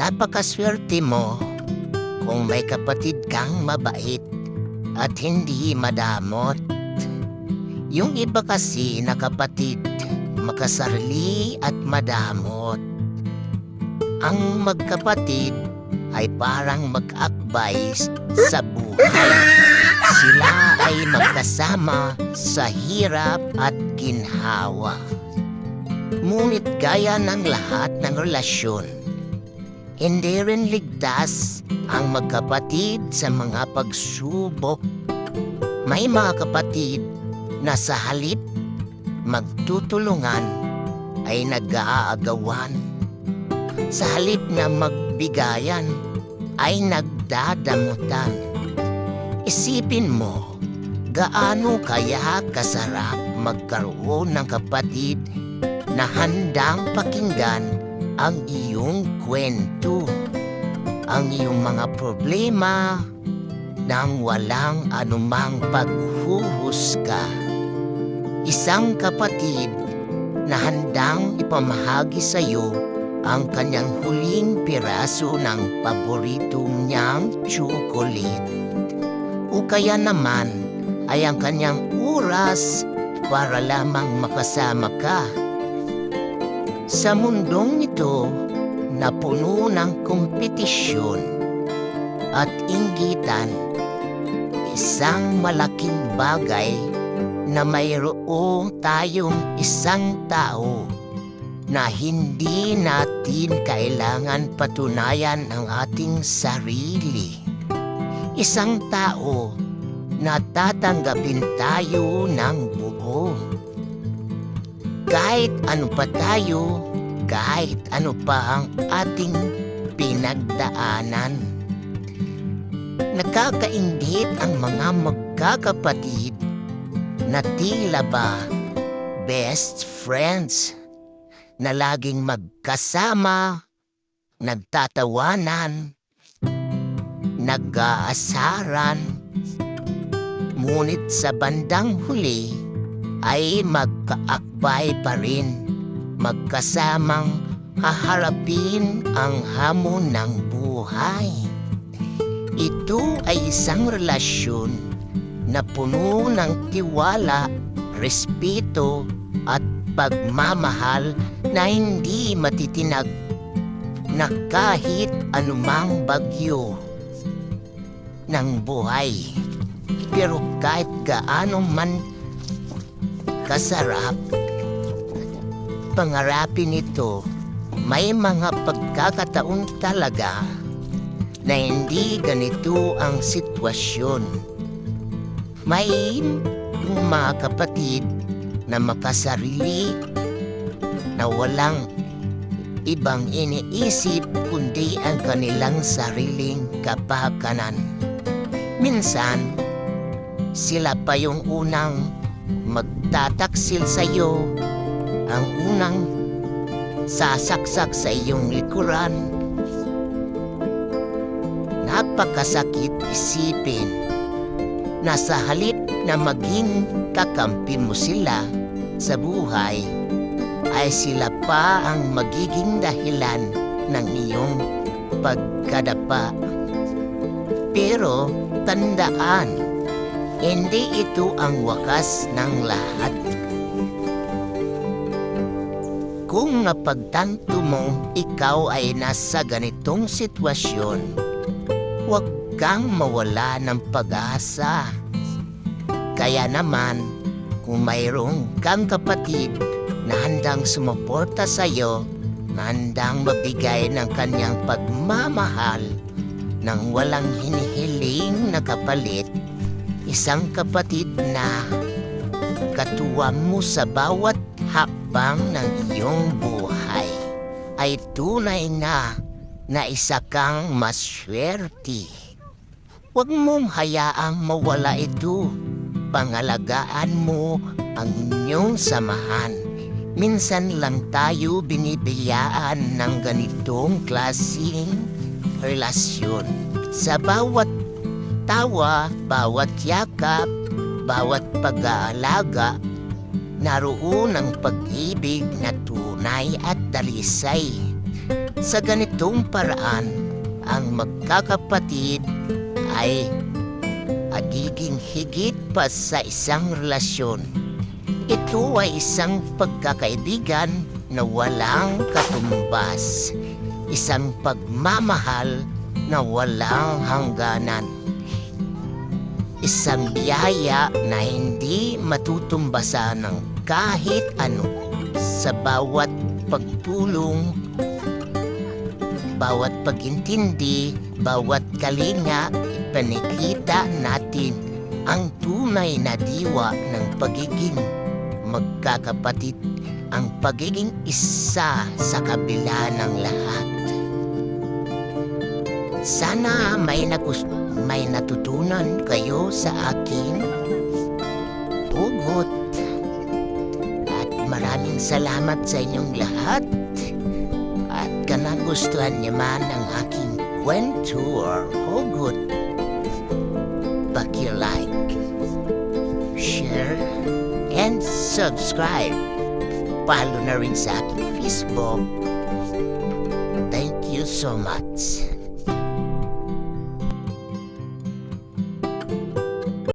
Napakaswerte mo kung may kapatid kang mabait at hindi madamot. Yung iba kasi na kapatid, makasarili at madamot. Ang magkapatid ay parang mag-akbay sa buhay. Sila ay magkasama sa hirap at ginhawa. Ngunit gaya ng lahat ng relasyon, hindi rin ligtas ang magkapatid sa mga pagsubok. May mga kapatid na sa halip magtutulungan ay nag-aagawan. Sa halip na magbigayan ay nagdadamutan. Isipin mo, gaano kaya kasarap magkaroon ng kapatid na handang pakinggan ang iyong kwento, ang iyong mga problema, nang walang anumang paghuhusga. Isang kapatid na handang ipamahagi sa iyo ang kanyang huling piraso ng paborito niyang chocolate. O kaya naman ay ang kanyang oras para lamang makasama ka. Sa mundong ito na puno ng kompetisyon at inggitan, isang malaking bagay na mayroong tayong isang tao na hindi natin kailangan patunayan ang ating sarili. Isang tao na tatanggapin tayo ng buo. Kahit ano pa tayo, kahit ano pa ang ating pinagdaanan. Nakakaingit ang mga magkakapatid na tila ba best friends na laging magkasama, nagtatawanan, nag-aasaran, ngunit sa bandang huli ay magkaakbay pa rin, magkasamang haharapin ang hamon ng buhay. Ito ay isang relasyon na puno ng tiwala, respeto at pagmamahal na hindi matitinag na kahit anumang bagyo ng buhay. Pero kahit gaano man kasarap, pangarapin ito, may mga pagkakataon talaga na hindi ganito ang sitwasyon. May mga kapatid na makasarili na walang ibang iniisip kundi ang kanilang sariling kapakanan. Minsan, sila pa yung unang magtataksil sa iyo, ang unang sasaksak sa iyong likuran. Napakasakit isipin na sa halip na maging kakampi mo sila sa buhay, ay sila pa ang magiging dahilan ng iyong pagkadapa. Pero tandaan, hindi ito ang wakas ng lahat. Kung napagtanto mong ikaw ay nasa ganitong sitwasyon, huwag kang mawala ng pag-asa. Kaya naman, kung mayroong kang kapatid na handang sumuporta sa iyo, na handang magbigay ng kanyang pagmamahal nang walang hinihiling na kapalit, isang kapatid na katuwa mo sa bawat hakbang ng iyong buhay ay tunay na na isa kang maswerte. Huwag mong hayaang mawala ito. Pangalagaan mo ang inyong samahan. Minsan lang tayo binibiyaan ng ganitong klaseng relasyon. Sa bawat tawa, bawat yakap, bawat pag-aalaga, naroon ang pag-ibig na tunay at dalisay. Sa ganitong paraan, ang magkakapatid ay agiging higit pa sa isang relasyon. Ito ay isang pagkakaibigan na walang katumbas. Isang pagmamahal na walang hangganan. Isang biyaya na hindi matutumbasan ng kahit ano sa bawat pagtulong, bawat pagintindi, bawat kalinga, panikita natin ang tunay na diwa ng pagiging magkakapatid, ang pagiging isa sa kabila ng lahat. Sana may, nagus- may natutunan kayo sa akin. Hugot. At maraming salamat sa inyong lahat. At kanang gustuhan niyo man ang aking kwento or hugot, paki-like, share, and subscribe. Follow na rin sa aking Facebook. Thank you so much.